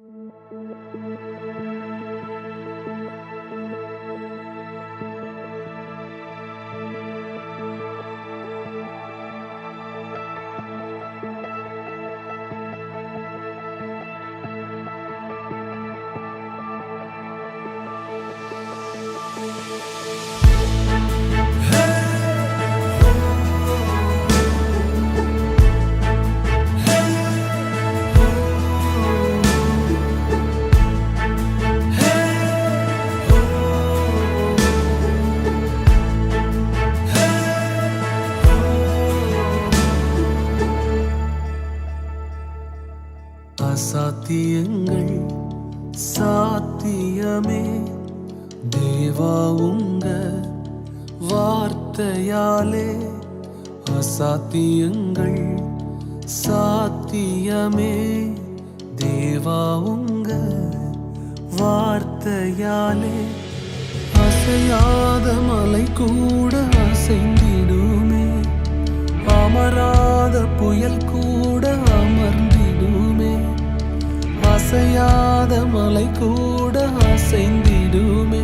Música சாத்தியங்கள் சாத்தியமே. தேவா உங்க வார்த்தையாலே அசாத்தியங்கள் சாத்தியமே. தேவா உங்க வார்த்தையாலே அசையாத மலை கூட அசைந்திடுமே. அமராத புயல் கூட அசையாத மலை கூட அசைந்திடுமே.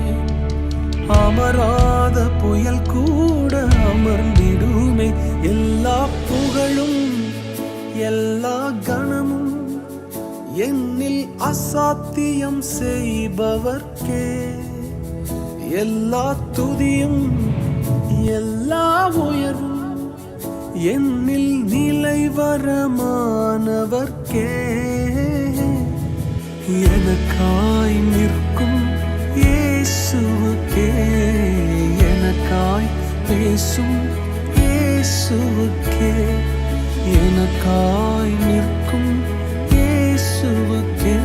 அமராத புயல் கூட அமர்ந்திடுமே. எல்லா புகழும் எல்லா கணமும் என்னில் அசாத்தியம் செய்பவர்க்கே. எல்லா துதியும் எல்லா உயரும் என்னில் நிலை வரமானவர்க்கே எனக்காய் நிற்கும் இயேசுவுக்கே. எனக்காய் பேசும் இயேசுவுக்கே. எனக்காய் நிற்கும் இயேசுவுக்கே.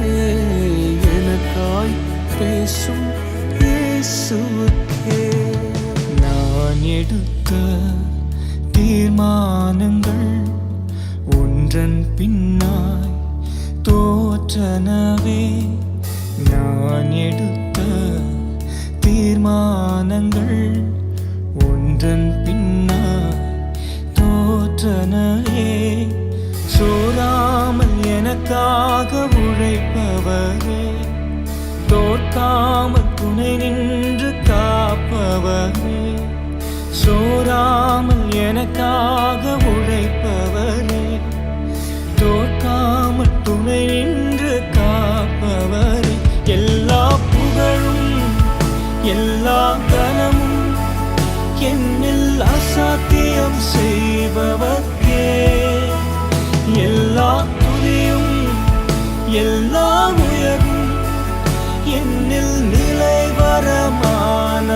எனக்காய் பேசும் இயேசுவுக்கே. நான் எடுத்த தீர்மானங்கள் ஒன்றன் பின்னால் தோற்றனவே நான் எடுத்த தீர்மானங்கள் ஒன்றன் பின்னாய் தோற்றனவே சோராமல் எனக்காக உழைப்பவரே தோற்காமல் துணை நின்று காப்பவரே. சோராமல் எனக்காக உழைப்பவர் எல்லா கனமும் என்னில் அசாத்தியம் செய்பவர்க்கே. எல்லா துதியும் எல்லா உயர்வும் என்னில் நிலை வரமானவர்க்கே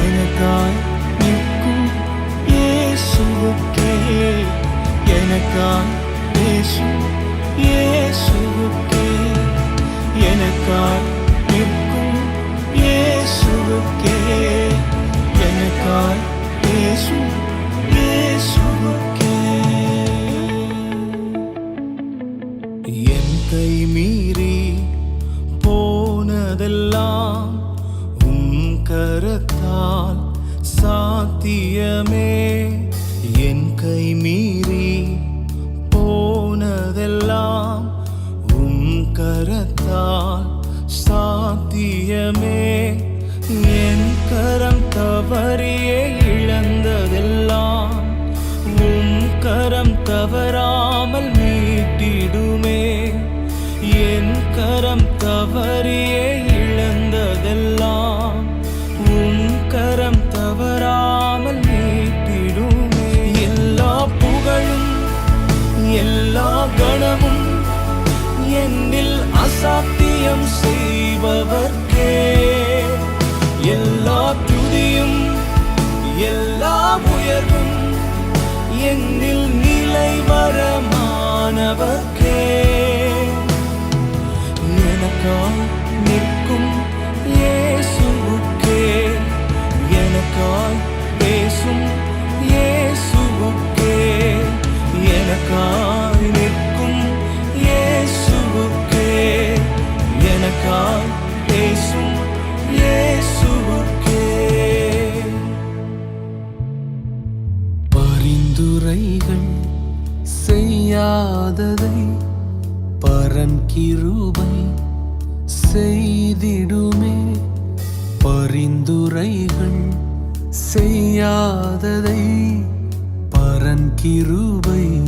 எனக்காய் நிற்கும் இயேசுவுக்கே. எனக்காய் பேசும் என் கை மீறி போனதெல்லாம் உம் கரத்தால் சாத்தியமே. என் கை மீறி போனதெல்லாம் உம் கரத்தால் சாத்தியமே. என் கரம் தவறி கரம் தவறியே இழந்ததெல்லாம் உம் கரம் தவறாமல் மீட்டிடுமே எல்லா புகழும் எல்லா கணமும் என்னில் அசாத்தியம் செய்பவர்க்கே. எல்லா துதியும் எல்லா உயர்வும் என்னில் நிலை வரமானவர்க்கே எனக்காய் செய்திடுமே. பரிந்துரைகள் செய்யாததை பரன் கிருபை